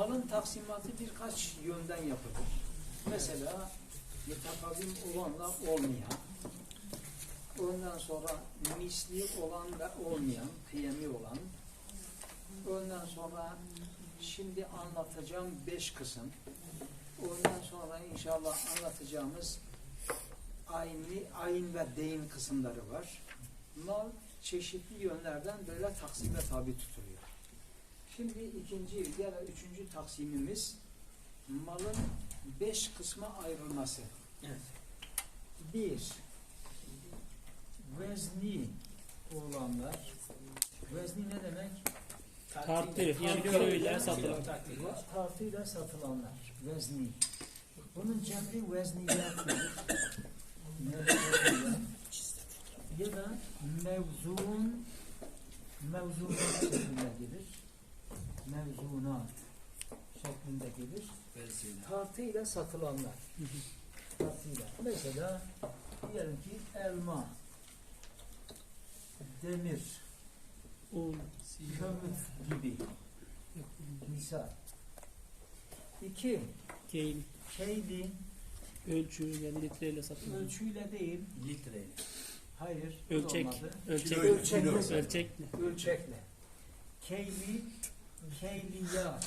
Malın taksimatı birkaç yönden yapılır. Mesela mutakavim olanla olmayan, ondan sonra misli olan ve olmayan, kıyami olan, ondan sonra şimdi anlatacağım beş kısım, ondan sonra inşallah anlatacağımız aynı, ayin ve deyin kısımları var. Mal çeşitli yönlerden böyle taksime tabi tutuluyor. Şimdi ikinci ya da üçüncü taksimimiz malın beş kısma ayrılması. Evet. Bir, vezni olanlar. Vezni ne demek? Tartı, yani kiloyla satılan. Tartıyla satılanlar. Vezni. Bunun cemri vezniyatıdır. ya da mevzun mevzunat şeklinde gelir. Mevzunat şeklinde gelir. Tartıyla satılanlar. Tartıyla. Mesela diyelim ki elma, demir, Un, kömür gibi misal. İki, keyil, keyli ölçü yani litreyle satılan. ölçüyle değil, Litre. hayır, bu Ölçek, olmadı. ölçek, Kilo- Ölçek ölçekle. ölçekle. Keyli, keyliyat.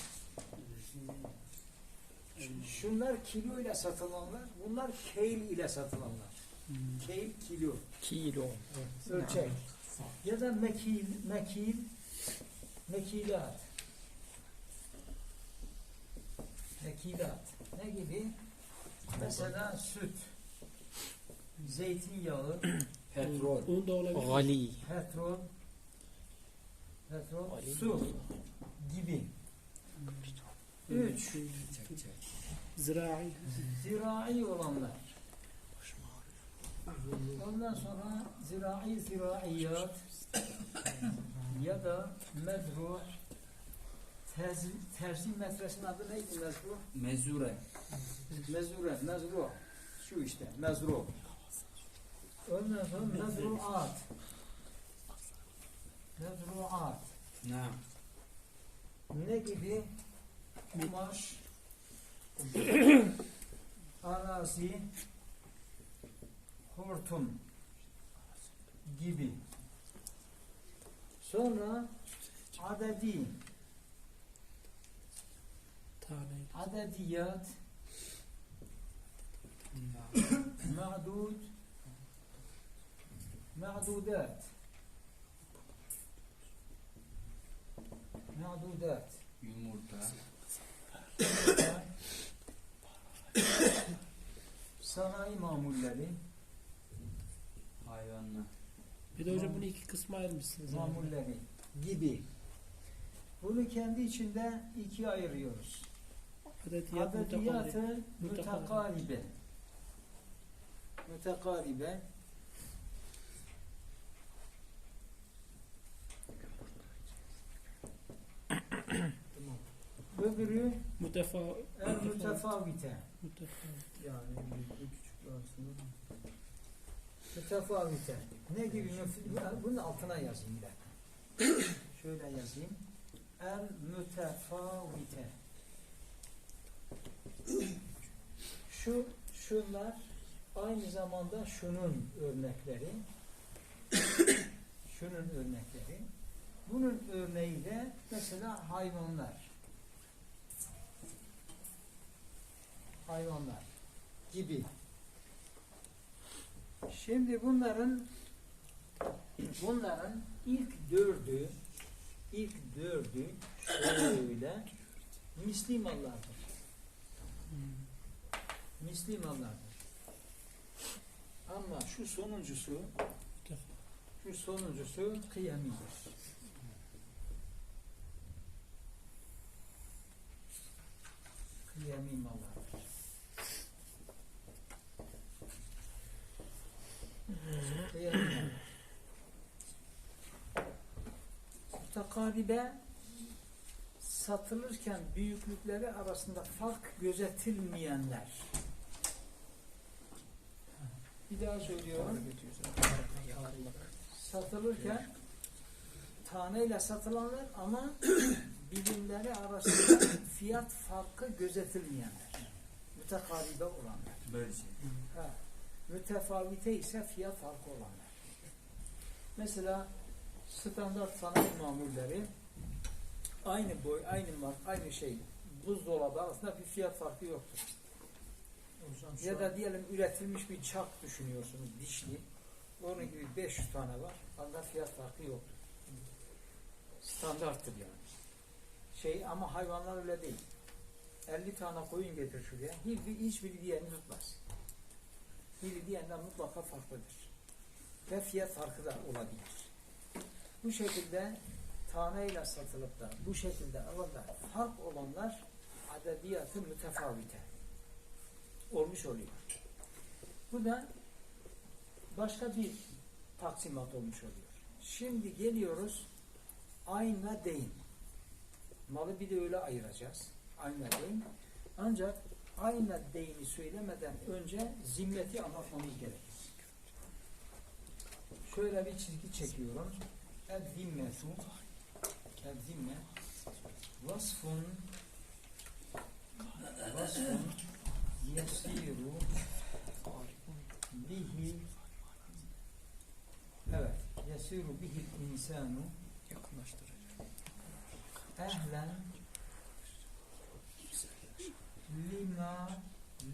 Şunlar kilo ile satılanlar, bunlar keyl ile satılanlar. Hmm. Keyl kilo, Kilo. ölçek. Ya da mekil, mekil, mekilat. Mekilat. Ne gibi? Mesela süt, zeytinyağı, Petrol. Un da olabilir. Gali. petrol, petrol, Ali. su gibi. Üç. Zirai. zirai olanlar. Ondan sonra zirai ziraiyat ya da mezru terzi, terzi metresinin adı neydi mezru? Mezure. Mezure, mezru. Şu işte, mezru. Ondan sonra mezruat. Mezruat. Ne? Ne gibi? Kumaş, arazi, hortum gibi. Sonra adedi, Tane. adediyat, ma'dud, ma'dudat. Ma'dudat. Yumurta. Sanayi mamulleri, Hayvanlar. Bir de hocam bunu iki kısma ayırmışsınız. yani. mamulleri gibi. Bunu kendi içinde ikiye ayırıyoruz. Mutakari. Adediyatı Mutakaribe. mütekaribe. Mütekaribe. Öbürü Mütefa, el mütefavite. mütefa. Yani büyüklü küçüklü arasında Mütefavite. Ne gibi? Bunun altına yazayım bir dakika. Şöyle yazayım. El mütefavite. Şu, şunlar aynı zamanda şunun örnekleri. şunun örnekleri. Bunun örneği de mesela hayvanlar. Hayvanlar gibi. Şimdi bunların bunların ilk dördü ilk dördü şöyle. Misli mallardır. Ama şu sonuncusu şu sonuncusu kıyamidir. Kıyami mallar. Mutakaribe satılırken büyüklükleri arasında fark gözetilmeyenler. Bir daha söylüyorum. Satılırken taneyle satılanlar ama bilimleri arasında fiyat farkı gözetilmeyenler. Mütekaribe olanlar. Böyle şey. Ha. Mütefavite ise fiyat farkı olanlar. Mesela standart sanayi mamulleri aynı boy, aynı mark, aynı şey buzdolabı arasında bir fiyat farkı yoktur. Hocam Ya da diyelim üretilmiş bir çak düşünüyorsunuz dişli. Onun gibi 500 tane var. Arada fiyat farkı yoktur. Standarttır yani. Şey ama hayvanlar öyle değil. 50 tane koyun getir şuraya. Hiçbir, hiçbiri diğerini tutmaz. Biri diğerinden mutlaka farklıdır. Ve fiyat farkı da olabilir. Bu şekilde taneyle satılıp da bu şekilde alanda fark olanlar adediyatı mütefavite olmuş oluyor. Bu da başka bir taksimat olmuş oluyor. Şimdi geliyoruz ayna deyin. Malı bir de öyle ayıracağız. Ayna deyin. Ancak ayna deyini söylemeden önce zimmeti anlatmamız gerekir. Şöyle bir çizgi çekiyorum. El zimmetu El zimme vasfun vasfun yesiru bihi evet yesiru bihi insanu yakınlaştıracağım. ehlen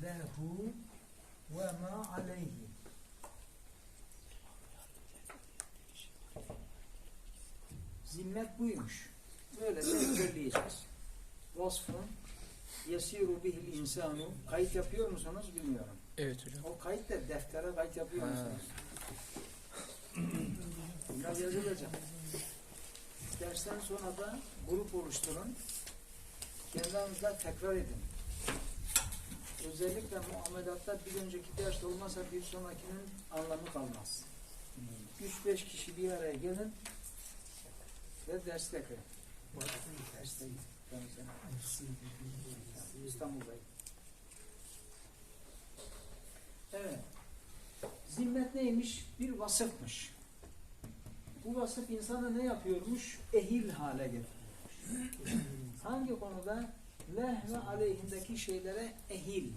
lehu ve ma aleyhi zimmet buymuş böyle de söyleyeceğiz vasfın yesiru bihil insanu kayıt yapıyor musunuz bilmiyorum Evet hocam. o kayıt da deftere kayıt yapıyor Ha. musunuz? Biraz yazılacak. Dersten sonra da grup oluşturun. Kendi aranızda tekrar edin. Özellikle muamelatta bir önceki ders olmazsa bir sonrakinin anlamı kalmaz. 3-5 kişi bir araya gelin ve ders tekrar. Dersteyim. İstanbul'dayım. Evet. Zimmet neymiş? Bir vasıfmış. Bu vasıf insana ne yapıyormuş? Ehil hale getiriyormuş. Hangi konuda? Leh ve aleyhindeki şeylere ehil.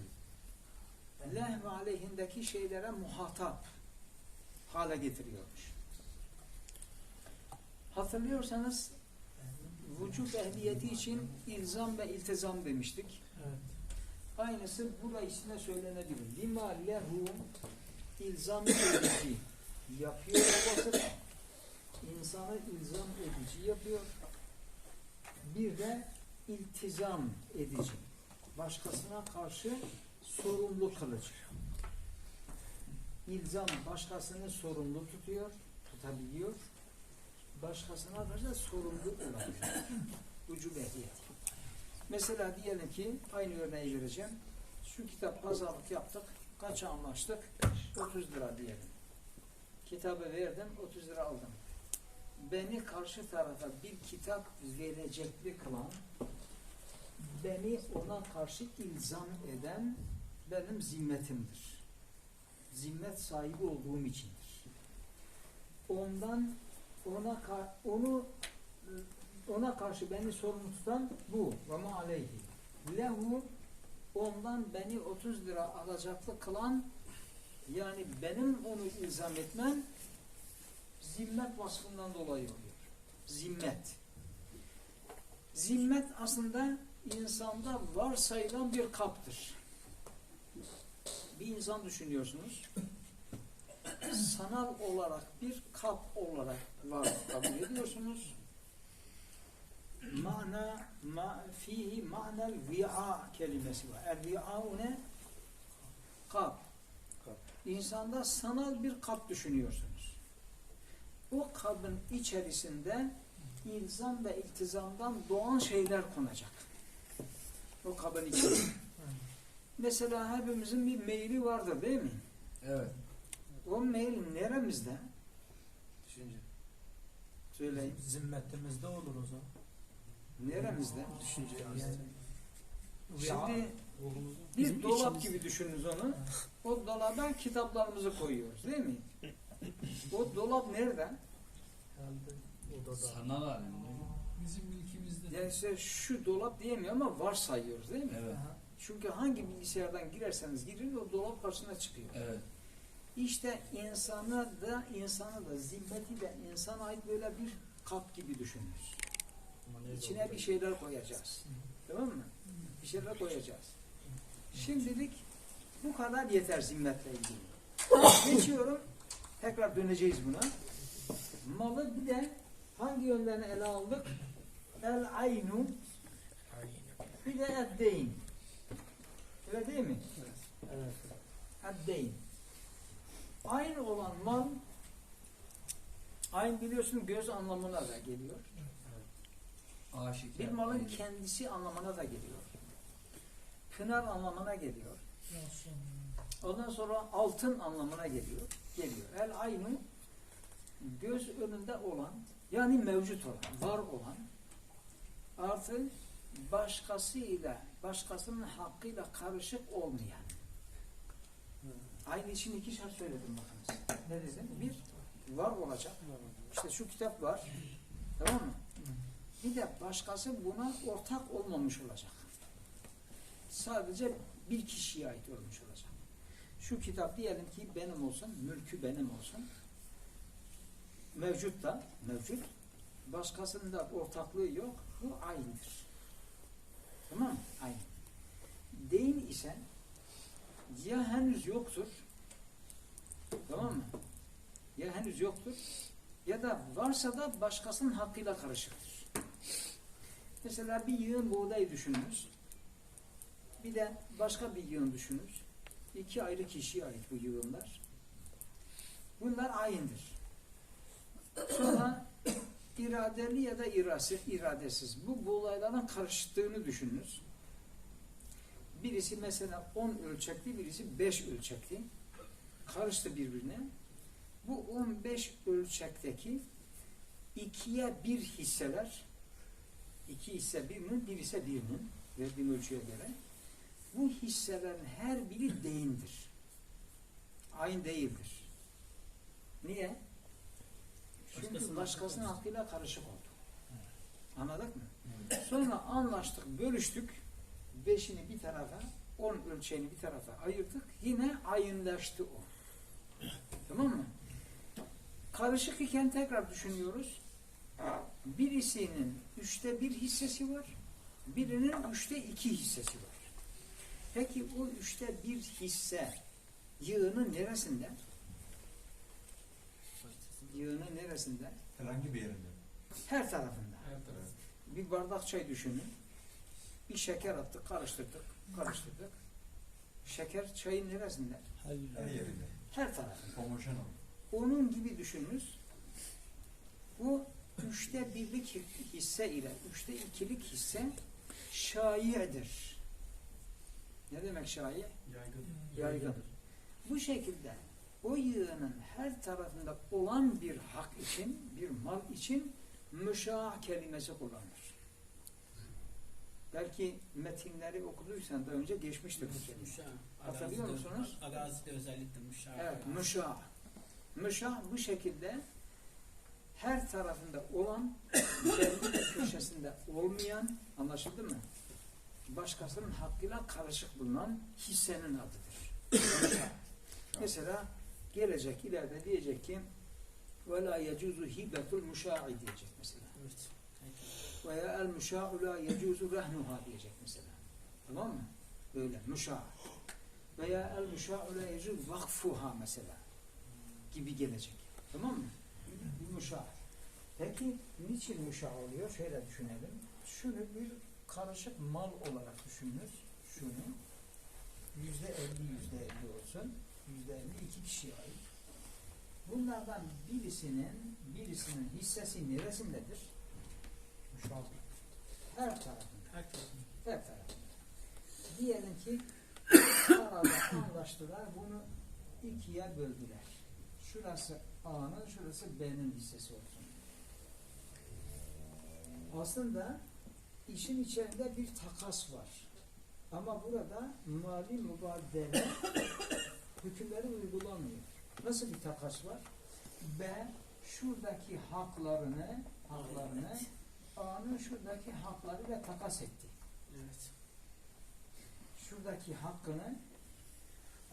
Leh ve aleyhindeki şeylere muhatap hale getiriyormuş. Hatırlıyorsanız vücut ehliyeti için ilzam ve iltizam demiştik. Evet. Aynısı bu da içine söylenebilir. Lima lehu ilzam edici yapıyor o vasıf. İnsanı ilzam edici yapıyor. Bir de iltizam edici. Başkasına karşı sorumlu kılıcı. İlzam başkasını sorumlu tutuyor, tutabiliyor. Başkasına karşı da sorumlu olabiliyor. Ucub ehliyeti. Mesela diyelim ki aynı örneği vereceğim. Şu kitap pazarlık yaptık. Kaça anlaştık? 30 lira diyelim. Kitabı verdim, 30 lira aldım. Beni karşı tarafa bir kitap verecekli kılan, beni ona karşı ilzam eden benim zimmetimdir. Zimmet sahibi olduğum içindir. Ondan ona onu ona karşı beni sorumlu tutan bu. Ve ma aleyhi. Lehu ondan beni 30 lira alacaklı kılan yani benim onu ilzam etmem zimmet vasfından dolayı oluyor. Zimmet. Zimmet aslında insanda varsayılan bir kaptır. Bir insan düşünüyorsunuz. Sanal olarak bir kap olarak var kabul ediyorsunuz mana ma fihi ma'nel vi'a kelimesi var. El vi'a'u ne? Kap. Kap. İnsanda sanal bir kap düşünüyorsunuz. O kabın içerisinde ilzam ve iltizamdan doğan şeyler konacak. O kabın içinde. Mesela hepimizin bir maili vardır değil mi? Evet. O mail neremizde? Düşünce. Söyleyin. Zimmetimizde olur o zaman. Neremizde? Düşüncemizde. Şimdi bir Bizim dolap içimiz- gibi düşününüz onu. O dolaba kitaplarımızı koyuyoruz değil mi? O dolap nerede? Sanal alemde. Bizim ülkemizde Ya Ben size şu dolap diyemiyorum ama varsayıyoruz değil mi? Evet. Aha. Çünkü hangi bilgisayardan girerseniz girin o dolap karşısına çıkıyor. Evet. İşte insana da insana da zimmeti de insana ait böyle bir kap gibi düşünürüz. İçine bir şeyler koyacağız. Tamam mı? Bir şeyler koyacağız. Şimdilik bu kadar yeter zimmetle ilgili. Geçiyorum. Tekrar döneceğiz buna. Malı bir de hangi yönden ele aldık? El aynu bir de eddeyn. Öyle değil mi? Evet. Eddeyn. Aynı olan mal aynı biliyorsun göz anlamına da geliyor. Aşikar. Bir malın kendisi anlamına da geliyor. Pınar anlamına geliyor. Ondan sonra altın anlamına geliyor. Geliyor. El aynu göz önünde olan yani mevcut olan, var olan artı başkasıyla, başkasının hakkıyla karışık olmayan. Aynı için iki şart söyledim bakınız. Ne dedim? Bir, var olacak. İşte şu kitap var. Tamam mı? Bir de başkası buna ortak olmamış olacak. Sadece bir kişiye ait olmuş olacak. Şu kitap diyelim ki benim olsun, mülkü benim olsun. Mevcut da, mevcut. Başkasının da ortaklığı yok. Bu aynıdır. Tamam mı? Aynı. Değil ise ya henüz yoktur. Tamam mı? Ya henüz yoktur. Ya da varsa da başkasının hakkıyla karışıktır. Mesela bir yığın buğday düşününüz. Bir de başka bir yığın düşününüz. İki ayrı kişiye ait bu yığınlar. Bunlar aynıdır. Sonra iradeli ya da irası, iradesiz. Bu buğdayların karıştığını düşününüz. Birisi mesela 10 ölçekli, birisi 5 ölçekli. Karıştı birbirine. Bu 15 ölçekteki ikiye bir hisseler, iki hisse birinin, bir ise birinin verdiğim ölçüye göre bu hisselerin her biri değindir. Aynı değildir. Niye? Çünkü Başkasının başkasının hakkı hakkıyla karışık oldu. Anladık mı? Sonra anlaştık, bölüştük. Beşini bir tarafa, on ölçeğini bir tarafa ayırdık. Yine ayınlaştı o. Tamam mı? Karışık iken tekrar düşünüyoruz. Birisinin üçte bir hissesi var. Birinin üçte iki hissesi var. Peki o üçte bir hisse yığının neresinde? Yığının neresinde? Herhangi bir yerinde. Her tarafında. Evet. Bir bardak çay düşünün. Bir şeker attık, karıştırdık, karıştırdık. Şeker çayın neresinde? Her yerinde. Her tarafında. Homojen oldu. Onun gibi düşününüz. Bu üçte birlik hisse ile üçte ikilik hisse şayi'dir. Ne demek şayi? Yaygın. Yaygın. Bu şekilde o yığının her tarafında olan bir hak için, bir mal için müşah kelimesi kullanılır. Belki metinleri okuduysan daha önce geçmiştir bu kelime. Hatırlıyor musunuz? Arazide özellikle müşah. Evet, müşah. Müşah bu şekilde her tarafında olan, belli köşesinde olmayan, anlaşıldı mı? Başkasının hakkıyla karışık bulunan hissenin adıdır. Mesela gelecek ileride diyecek ki ve la yecuzu hibetul muşa'i diyecek mesela. Evet. Veya el muşa'u la yecuzu rehnuha diyecek mesela. Tamam mı? Böyle muşa. Veya el muşa'u la yecuzu vakfuha mesela. Gibi gelecek. Tamam mı? Bir muşa. Peki niçin muşa oluyor? Şöyle düşünelim. Şunu bir karışık mal olarak düşünürüz. Şunu. Yüzde elli, yüzde elli olsun Yüzde elli iki kişiye ait. Bunlardan birisinin birisinin hissesi neresindedir? Her tarafında. Her tarafında. Her tarafında. Diyelim ki arada anlaştılar, bunu ikiye böldüler. Şurası A'nın, şurası B'nin hissesi olsun. Aslında işin içerisinde bir takas var. Ama burada mali mübadele hükümleri uygulanmıyor. Nasıl bir takas var? B şuradaki haklarını haklarını A'nın şuradaki haklarıyla takas etti. Evet. Şuradaki hakkını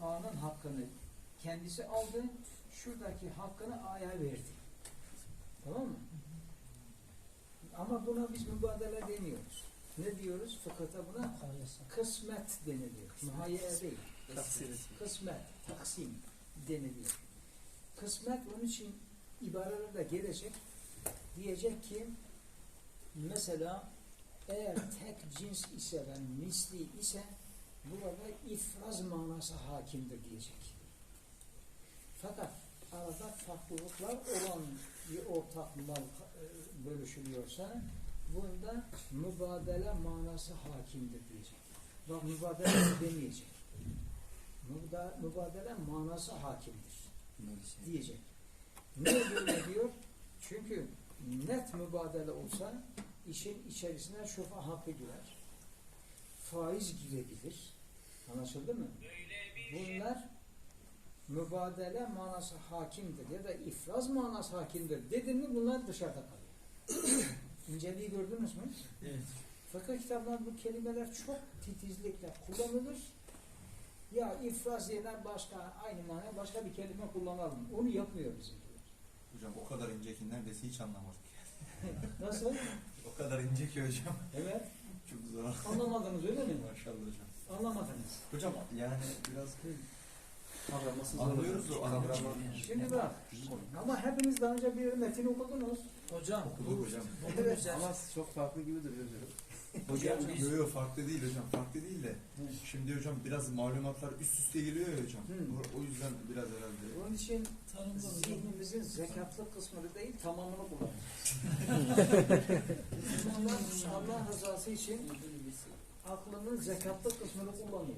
A'nın hakkını kendisi aldı. Şuradaki hakkını A'ya verdi. Tamam mı? Ama buna biz mübadele demiyoruz. Ne diyoruz? Fıkıhta buna kısmet deniliyor. Muhayyer değil. Kısmet, taksim deniliyor. Kısmet onun için ibarelerde gelecek. Diyecek ki mesela eğer tek cins ise ve misli ise burada ifraz manası hakimdir diyecek. Fakat arada farklılıklar olan bir ortak mal e, bölüşülüyorsa bunda mübadele manası hakimdir diyecek. Bak mübadele demeyecek. Müba- Mübadele manası hakimdir diyecek. Niye böyle diyor? Çünkü net mübadele olsa işin içerisine şufa hakkı girer. Faiz girebilir. Anlaşıldı mı? Bunlar mübadele manası hakimdir ya da ifraz manası hakimdir dedin mi bunlar dışarıda kalıyor. İnceliği gördünüz mü? Evet. Fıkıh kitaplarında bu kelimeler çok titizlikle kullanılır. Ya ifraz yerine başka, aynı manaya başka bir kelime kullanalım. Onu yapmıyor bizimkiler. Hocam o kadar ince ki neredeyse hiç anlamadık. Nasıl? O kadar ince ki hocam. Evet. Çok zor. Anlamadınız öyle mi? Maşallah hocam. Anlamadınız. Hocam yani biraz anlıyoruz anlamak. Şimdi bak. Ama hepiniz daha önce bir metin okudunuz. Hocam. Okuduk hocam. Güzel. Ama çok farklı gibi duruyor hocam. Biz- yok yok farklı değil hocam. Farklı değil de. Şimdi hocam biraz malumatlar üst üste geliyor ya hocam. Hı. O- yüzden biraz herhalde. Onun için Tanımda zihnimizin zekatlı kısmını değil tamamını kullanıyoruz. Allah, Allah rızası için aklının zekatlı kısmını kullanıyor.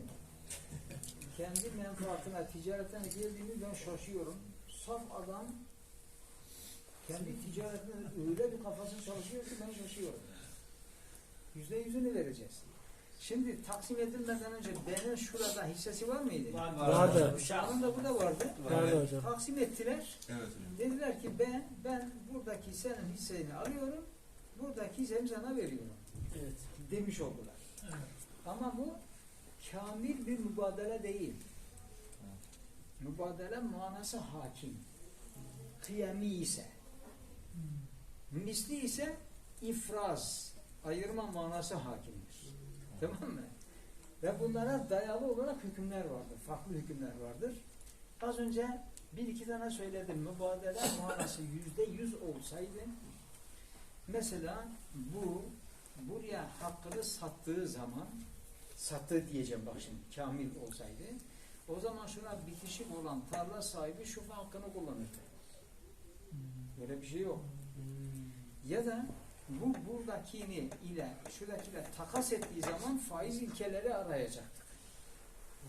Kendi menfaatine, ticaretine girdiğini ben şaşıyorum. Saf adam kendi ticaretine öyle bir kafası çalışıyor ki ben şaşıyorum. Yüzde yüzünü vereceğiz. Şimdi taksim edilmeden önce B'nin şurada hissesi var mıydı? Vardı. Uşağının da burada vardı. Vardı hocam. Taksim ettiler. Evet hocam. Dediler ki ben ben buradaki senin hisseni alıyorum. Buradaki hissemi sana veriyorum. Evet. Demiş oldular. Evet. Ama bu kamil bir mübadele değil. Mübadele manası hakim. Kıyami ise. Misli ise ifraz. Ayırma manası hakimdir. Tamam mı? Ve bunlara dayalı olarak hükümler vardır. Farklı hükümler vardır. Az önce bir iki tane söyledim. Mübadele manası yüzde yüz olsaydı mesela bu buraya hakkını sattığı zaman sattığı diyeceğim bak şimdi kamil olsaydı o zaman şuna bitişik olan tarla sahibi şu hakkını kullanırdı. Böyle bir şey yok. Ya da bu buradakini ile şuradakiyle takas ettiği zaman faiz ilkeleri arayacaktık.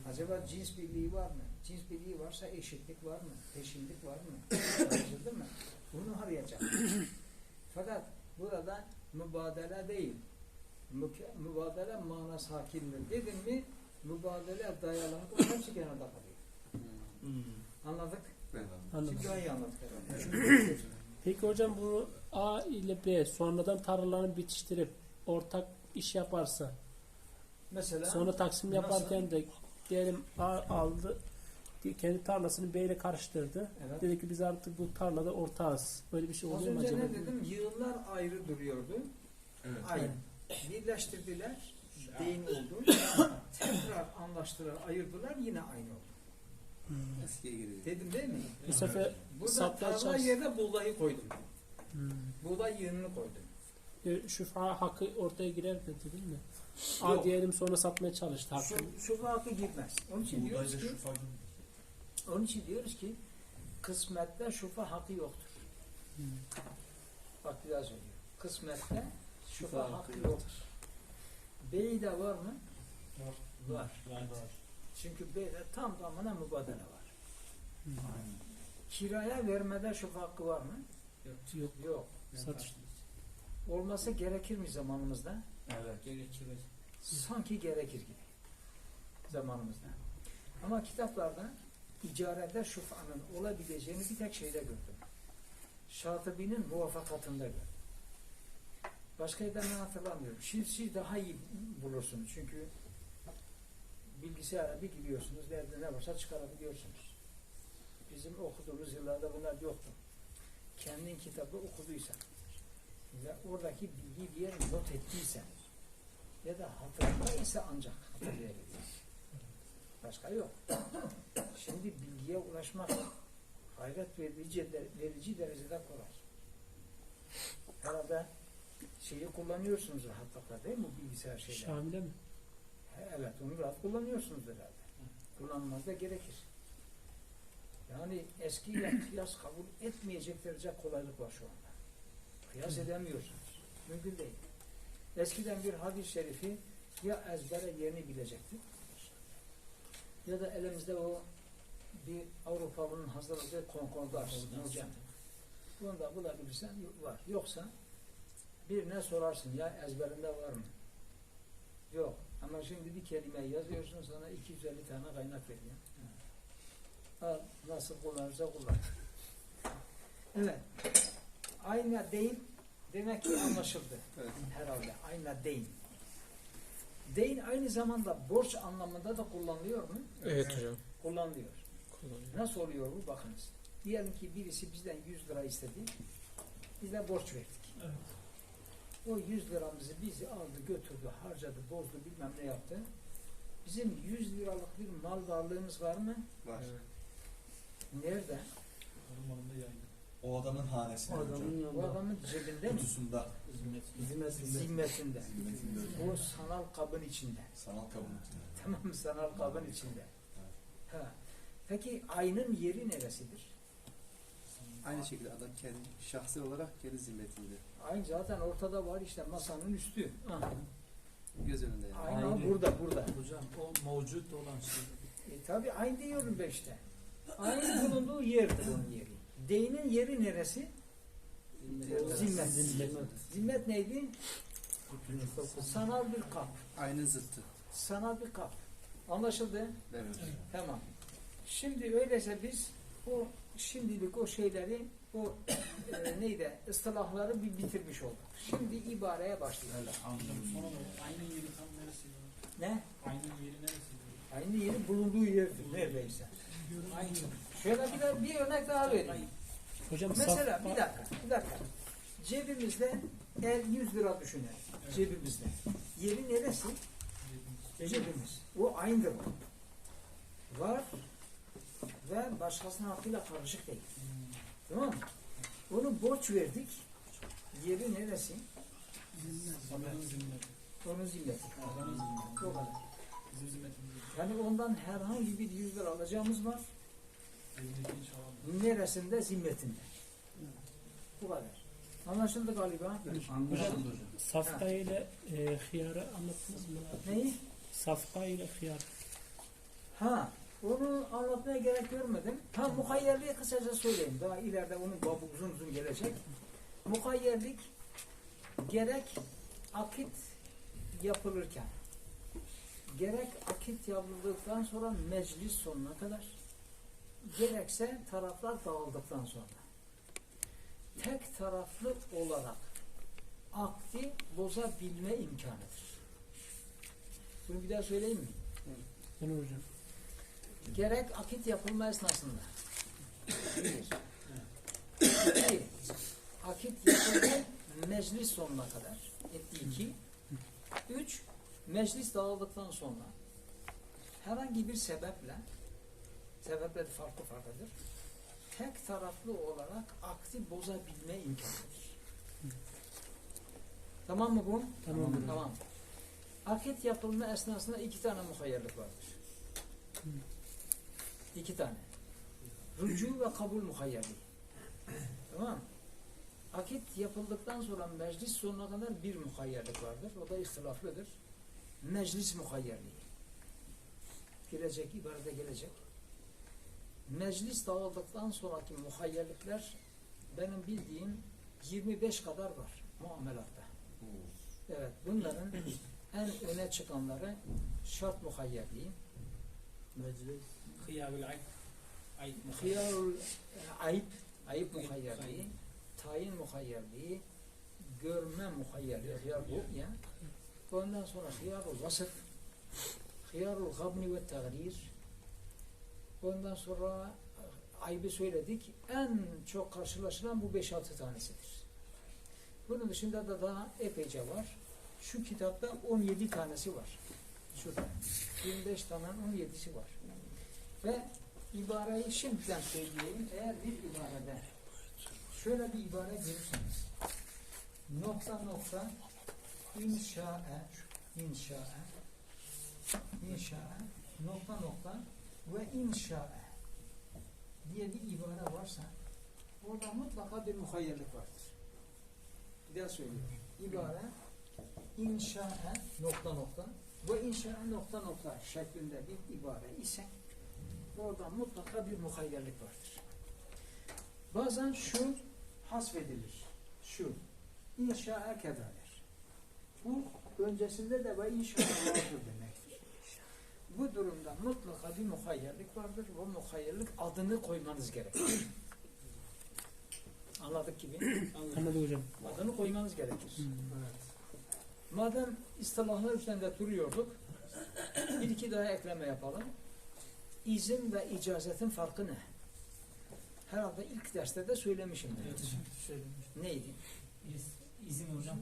Acaba cins birliği var mı? Cins birliği varsa eşitlik var mı? Peşinlik var mı? Anlaşıldı mı? Bunu arayacak. Fakat burada mübadele değil. Mübadele manası hakimdir. Dedim mi mübadele dayalı. Hepsi kenarda kalıyor. Anladık? Ben anladım. Daha iyi anladık herhalde. Peki hocam bunu A ile B sonradan tarlalarını bitiştirip ortak iş yaparsa Mesela sonra taksim Nasıl? yaparken de diyelim A aldı kendi tarlasını B ile karıştırdı. evet. Dedi ki biz artık bu tarlada ortağız. Böyle bir şey Az oluyor mu önce acaba? ne dedim? Yığınlar ayrı duruyordu. Evet. Aynı. Birleştirdiler. Deyin oldu. Tekrar anlaştılar, ayırdılar. Yine aynı oldu. Hmm. Eskiye giriyor. Dedim değil mi? Bu sefer Burada tarla yerine buğdayı koydum. Hmm. Buğday yığınını koydum. E, şufa hakkı ortaya girer dedi değil mi? A Yok. diyelim sonra satmaya çalıştı hakkı. Şu, hakkı girmez. Onun için diyoruz Buğdayda ki, şu farkı onun için diyoruz ki kısmette şufa hakkı yoktur. Hmm. Bak bir daha söylüyorum. Kısmette şufa Şufa hakkı hakkı yoktur. Beyde var mı? Var. Var. Çünkü beyde tam tamına mübadele var. Hmm. Kiraya vermede şufa hakkı var mı? Yok. Yok. Satış. Olması gerekir mi zamanımızda? Evet. Gerekir. Sanki gerekir gibi. Zamanımızda. Ama kitaplarda icarede şufanın olabileceğini bir tek şeyde gördüm. Şatibi'nin muvaffakatında gördüm. Başka yerden ben hatırlamıyorum. Siz daha iyi bulursunuz çünkü bilgisayara bir giriyorsunuz, nerede ne varsa çıkarabiliyorsunuz. Bizim okuduğumuz yıllarda bunlar yoktu. Kendin kitabı okuduysan ve oradaki bilgiyi bir yere not ettiysen ya da hatırında ise ancak hatırlayabilirsin. Başka yok. Şimdi bilgiye ulaşmak hayret verici, verici derecede kolay. Herhalde şeyi kullanıyorsunuz rahatlıkla değil mi bilgisayar şeyleri? Şamil'e mi? He, Evet onu rahat kullanıyorsunuz herhalde. Kullanmanız da gerekir. Yani eskiyle kıyas kabul etmeyecek derece kolaylık var şu anda. Kıyas edemiyorsunuz. Mümkün değil. Eskiden bir hadis-i şerifi ya ezbere yerini bilecektik ya da elimizde o bir Avrupalının hazırladığı konkordar, mucem. Bunu da bulabilirsen var. Yoksa birine sorarsın ya ezberinde var mı? Yok. Ama şimdi bir kelime yazıyorsun sana 250 tane kaynak veriyor. Al, nasıl kullanırsa kullan. Evet. Ayna değil demek ki anlaşıldı. Evet. Herhalde. Ayna değil. Deyin aynı zamanda borç anlamında da kullanılıyor mu? Evet hocam. Kullanılıyor. Kullanıyor. Nasıl oluyor bu? Bakınız. Diyelim ki birisi bizden 100 lira istedi. Biz de borç verdik. O 100 liramızı bizi aldı, götürdü, harcadı, bozdu, bilmem ne yaptı. Bizim 100 liralık bir mal varlığımız var mı? Var. Nerede? O adamın hanesinde hocam. Bu adamın cebinde mi? Kutusunda. Zimmetinde. Zimmetinde hocam. O sanal kabın içinde. Sanal kabın içinde. Tamam mı? Sanal kabın içinde. Ha. Peki aynın yeri neresidir? Aynı şekilde adam kendi şahsi olarak kendi zimmetinde. Aynı zaten ortada var işte masanın üstü. Göz önünde yani. Aynen Aynı. burada, burada. Hocam o mevcut olan şey. E tabi aynı diyorum ben Aynı bulunduğu yerdir onun yeri. Deyinin yeri neresi? Zimmet. Zimmet neydi? Sanal bir kap. Aynı zıttı. Sanal bir kap. Anlaşıldı? Evet. Tamam. Şimdi öyleyse biz o şimdilik o şeyleri o e, neydi ıstılahları bir bitirmiş olduk. Şimdi ibareye başlayalım. Aynı yeri tam neresi? Ne? Aynı yeri neresi? Aynı yeri bulunduğu yerdir neredeyse. Aynı. Şöyle bir, bir örnek daha vereyim. Hocam Mesela saf- bir dakika, bir dakika. Cebimizde el 100 lira düşünelim. Cebimizde. Yeri neresi? Cebimiz. O aynıdır. Var ve başkasının hakkıyla karışık değil. Tamam mı? Onu borç verdik. Yeri neresi? Zimmeti. Onun zimmeti. Adamın zimmeti. O kadar. Bizim zimmetimiz. Yani ondan herhangi bir 100 lira alacağımız var. Neresinde? Zimmetinde. Bu kadar. Anlaşıldı galiba. Anlaşıldı hocam. Safka ile e, hıyarı anlattınız mı? Neyi? Safka ile hıyar. Ha, onu anlatmaya gerek görmedim. Ha, muhayyerliği kısaca söyleyeyim. Daha ileride onun babı uzun uzun gelecek. Muhayyerlik gerek akit yapılırken, gerek akit yapıldıktan sonra meclis sonuna kadar, gerekse taraflar dağıldıktan sonra. Tek taraflı olarak akdi bozabilme imkanıdır. Bunu bir daha söyleyeyim mi? Bunu hocam. gerek akit yapılma esnasında. Bir. İki. Akit yapıldı meclis sonuna kadar. Etti iki. Üç. Meclis dağıldıktan sonra herhangi bir sebeple sebepler farklı farklıdır. Tek taraflı olarak akti bozabilme imkanıdır. Tamam mı bu? Tamam. Tamam. Akit yapılma esnasında iki tane muhayyerlik vardır. İki tane. Rücu ve kabul muhayyerliği. Tamam? Akit yapıldıktan sonra meclis sonuna kadar bir muhayyerlik vardır. O da ihtilaflıdır. Meclis muhayyerliği. Gelecek, ibarede gelecek. Meclis dağıldıktan sonraki muhayyerlikler benim bildiğim 25 kadar var muamelatta. Evet, bunların en öne çıkanları şart muhayyerliği, Meclis. Hıyavül ayıp. Hıyarul ayıp, ayıp muhayyerliği, tayin muhayyerliği, görme muhayyeli hıyar bu ya. Ondan sonra hıyarul vasıf, hıyarul gabni ve tagrir. Ondan sonra ayıbı söyledik. En çok karşılaşılan bu 5-6 tanesidir. Bunun dışında da daha epeyce var. Şu kitapta 17 tanesi var. Şurada. 25 tane 17'si var. Ve ibareyi şimdiden söyleyeyim. Eğer bir ibarede şöyle bir ibare görürseniz nokta nokta inşa'e inşa'e inşa'e nokta nokta ve inşa'e diye bir ibare varsa orada mutlaka bir muhayyerlik vardır. Bir daha söylüyorum. İbare inşa'e nokta nokta ve inşa'e nokta nokta şeklinde bir ibare ise orada mutlaka bir muhayyerlik vardır. Bazen şu hasfedilir. Şu. İnşa'e kedaler. Bu öncesinde de ve inşallah vardır demektir. Bu durumda mutlaka bir muhayyerlik vardır. O muhayyerlik adını koymanız gerekir. Anladık gibi. Anladım hocam. Adını koymanız gerekir. Hmm. Madem istilahlar üzerinde duruyorduk, bir iki daha ekleme yapalım. İzin ve icazetin farkı ne? Herhalde ilk derste de söylemişimdir. Evet. Şöyle. Neydi? İz- İzin hocam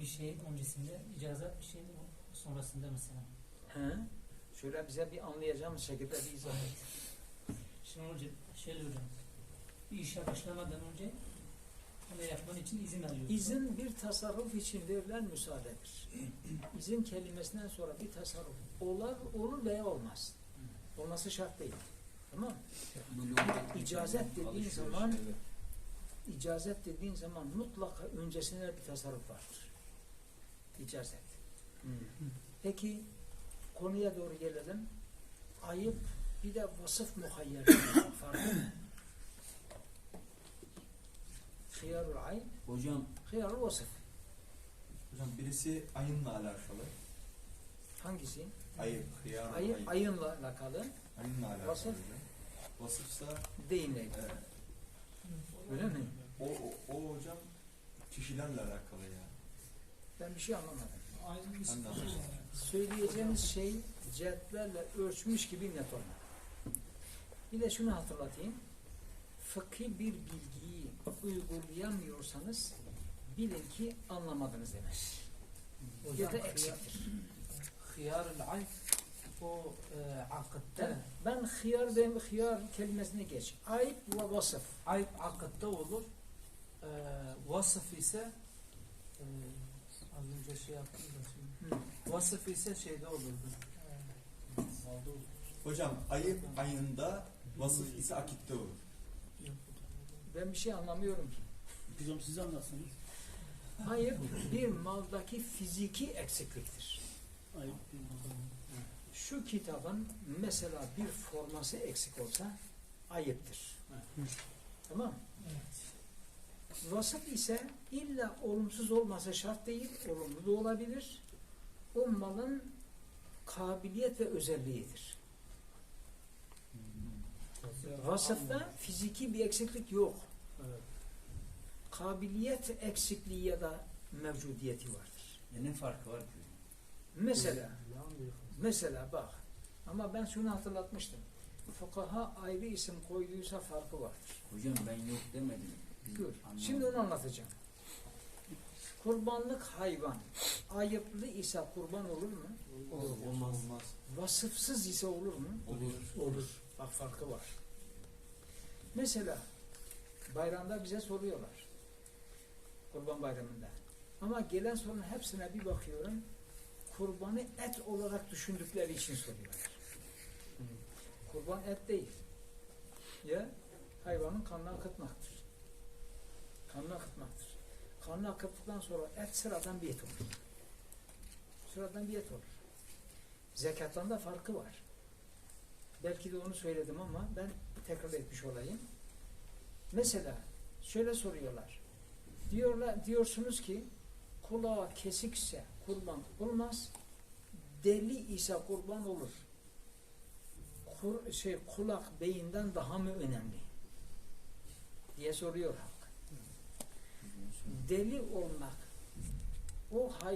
bir şey öncesinde icazet bir şey sonrasında mesela. He? Şöyle bize bir anlayacağımız şekilde bir izah et. Şimdi hocam şöyle hocam bir işe başlamadan önce onu yapman için izin alıyorsun. İzin bir tasarruf için verilen müsaadedir. İzin kelimesinden sonra bir tasarruf olar, olur veya olmaz. Olması şart değil. Tamam mı? İcazet dediğin zaman icazet dediğin zaman mutlaka öncesinde bir tasarruf vardır. İcazet. Peki konuya doğru gelelim. Ayıp bir de vasıf muhayyer farkı? Hıyarul ayıp, Hocam hıyarul vasıf. Hocam birisi ayınla alakalı. Hangisi? Ayıp, hıyar, Ayı, ayıp. ayınla alakalı Ayınla alakalı. Vasıf? Vasıfsa deyimle. e, Öyle mi? o, o, o hocam kişilerle alakalı ya. Ben bir şey anlamadım. Anladım. Söyleyeceğiniz şey cetlerle ölçmüş gibi net olmak. Bir de şunu hatırlatayım. Fıkhi bir bilgiyi uygulayamıyorsanız bilin ki anlamadınız demek. Ya da eksiktir. Hıyarul ayf o e, akıtte Ben, hıyar ve hıyar kelimesine geç. Ayıp ve vasıf. ayıp akıtte olur. E, vasıf ise e, az önce şey yaptım da şimdi. Hı. Vasıf ise şeyde olurdu. Hocam ayıp ayında, vasıf ise akitte olur. Ben bir şey anlamıyorum ki. Hocam siz anlatsınız. Hayır, bir maldaki fiziki eksikliktir. Ayıp. Şu kitabın mesela bir forması eksik olsa ayıptır. Tamam mı? Vasıf ise illa olumsuz olması şart değil, olumlu da olabilir. O malın kabiliyet ve özelliğidir. Vasıfta fiziki bir eksiklik yok. Kabiliyet eksikliği ya da mevcudiyeti vardır. ya ne farkı var ki? Mesela Mesela bak ama ben şunu hatırlatmıştım. Fukaha ayrı isim koyduysa farkı vardır. Hocam ben yok demedim. Şimdi onu anlatacağım. Kurbanlık hayvan ayıplı ise kurban olur mu? Olmaz. Vasıfsız ise olur mu? Olur. Olur. Bak farkı var. Mesela bayramda bize soruyorlar. Kurban bayramında. Ama gelen sorunun hepsine bir bakıyorum. Kurbanı et olarak düşündükleri için soruyorlar. Kurban et değil. Ya hayvanın kanını akıtmaktır. Kanını akıtmaktır. Kanını akıttıktan sonra et sıradan bir et olur. Sıradan bir et olur. Zekattan da farkı var. Belki de onu söyledim ama ben tekrar etmiş olayım. Mesela şöyle soruyorlar. Diyorlar diyorsunuz ki kulağı kesikse kurban olmaz. Deli ise kurban olur. Kur, şey kulak beyinden daha mı önemli? diye soruyor halk. Deli olmak. O hay